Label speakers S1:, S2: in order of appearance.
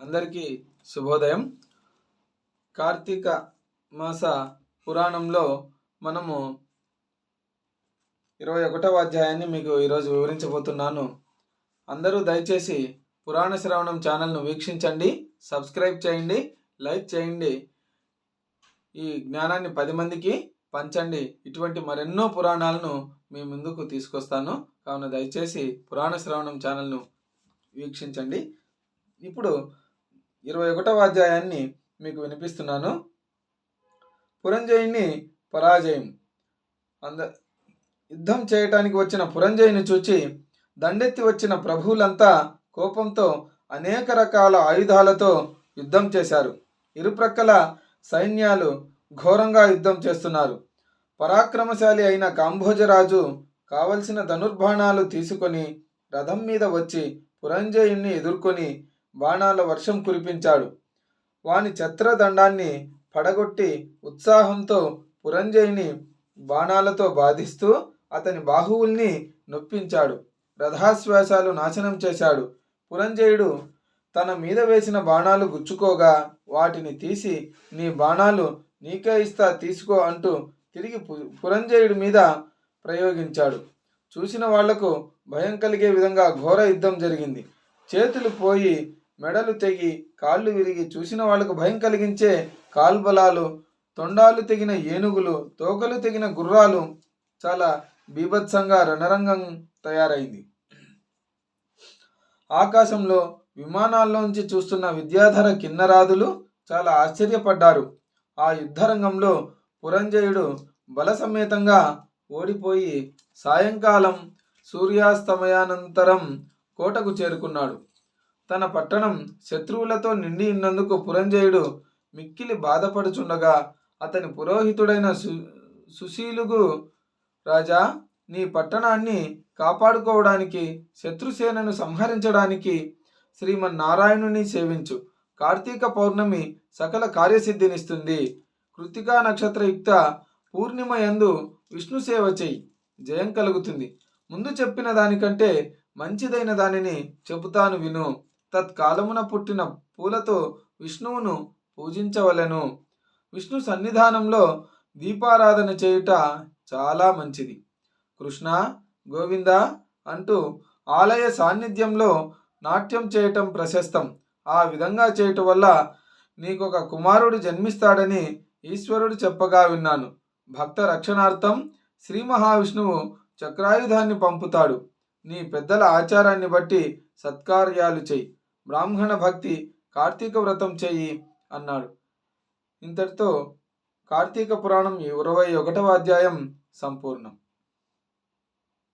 S1: అందరికీ శుభోదయం. కార్తీక మాస పురాణంలో మనము ఇరవై ఒకటవ అధ్యాయాన్ని మీకు ఈరోజు వివరించబోతున్నాను. అందరూ దయచేసి పురాణ శ్రవణం ఛానల్ను వీక్షించండి సబ్స్క్రైబ్ చేయండి లైక్ చేయండి. ఈ జ్ఞానాన్ని పది మందికి పంచండి. ఇటువంటి మరెన్నో పురాణాలను మీ ముందుకు తీసుకొస్తాను. కావున దయచేసి పురాణ శ్రవణం ఛానల్ను వీక్షించండి. ఇప్పుడు ఇరవై ఒకటవ అధ్యాయాన్ని మీకు వినిపిస్తున్నాను. పురంజయుని పరాజయం. అంద యుద్ధం చేయటానికి వచ్చిన పురంజయుని చూచి దండెత్తి వచ్చిన ప్రభువులంతా కోపంతో అనేక రకాల ఆయుధాలతో యుద్ధం చేశారు. ఇరుప్రక్కల సైన్యాలు ఘోరంగా యుద్ధం చేస్తున్నారు. పరాక్రమశాలి అయిన కాంభోజరాజు కావలసిన ధనుర్బాణాలు తీసుకొని రథం మీద వచ్చి పురంజయుణ్ణి ఎదుర్కొని బాణాల వర్షం కురిపించాడు. వాని ఛత్రదండాన్ని పడగొట్టి ఉత్సాహంతో పురంజయుని బాణాలతో బాధిస్తూ అతని బాహువుల్ని నొప్పించాడు. రథాశ్వాసాలు నాశనం చేశాడు. పురంజయుడు తన మీద వేసిన బాణాలు గుచ్చుకోగా వాటిని తీసి నీ బాణాలు నీకే ఇస్తా తీసుకో అంటూ తిరిగి పు పురంజయుడి మీద ప్రయోగించాడు. చూసిన వాళ్ళకు భయం కలిగే విధంగా ఘోర యుద్ధం జరిగింది. చేతులు పోయి మెడలు తెగి కాళ్ళు విరిగి చూసిన వాళ్ళకు భయం కలిగించే కాల్బలాలు తొండాలు తెగిన ఏనుగులు తోకలు తెగిన గుర్రాలు చాలా బీభత్సంగా రణరంగం తయారైంది. ఆకాశంలో విమానాల్లోంచి చూస్తున్న విద్యాధర కిన్నరాదులు చాలా ఆశ్చర్యపడ్డారు. ఆ యుద్ధరంగంలో పురంజయుడు బలసమేతంగా ఓడిపోయి సాయంకాలం సూర్యాస్తమయానంతరం కోటకు చేరుకున్నాడు. తన పట్టణం శత్రువులతో నిండి ఉన్నందుకు పురంజయుడు మిక్కిలి బాధపడుచుండగా అతని పురోహితుడైన సు సుశీలుగు రాజా నీ పట్టణాన్ని కాపాడుకోవడానికి శత్రుసేనను సంహరించడానికి శ్రీమన్నారాయణుని సేవించు. కార్తీక పౌర్ణమి సకల కార్యసిద్ధినిస్తుంది. కృతికా నక్షత్రయుక్త పూర్ణిమ యందు విష్ణు సేవ చేయి. జయం కలుగుతుంది. ముందు చెప్పిన దానికంటే మంచిదైన దానిని చెబుతాను విను. తత్కాలమున పుట్టిన పూలతో విష్ణువును పూజించవలెను. విష్ణు సన్నిధానంలో దీపారాధన చేయుట చాలా మంచిది. కృష్ణ గోవింద అంటూ ఆలయ సాన్నిధ్యంలో నాట్యం చేయటం ప్రశస్తం. ఆ విధంగా చేయటం వల్ల నీకొక కుమారుడు జన్మిస్తాడని ఈశ్వరుడు చెప్పగా విన్నాను. భక్త రక్షణార్థం శ్రీ మహావిష్ణువు చక్రాయుధాన్ని పంపుతాడు. నీ పెద్దల ఆచారాన్ని బట్టి సత్కార్యాలు చెయ్యి బ్రాహ్మణ భక్తి కార్తీక వ్రతం చెయ్యి అన్నాడు. ఇంతటితో కార్తీక పురాణం ఇరవై ఒకటవ అధ్యాయం సంపూర్ణం.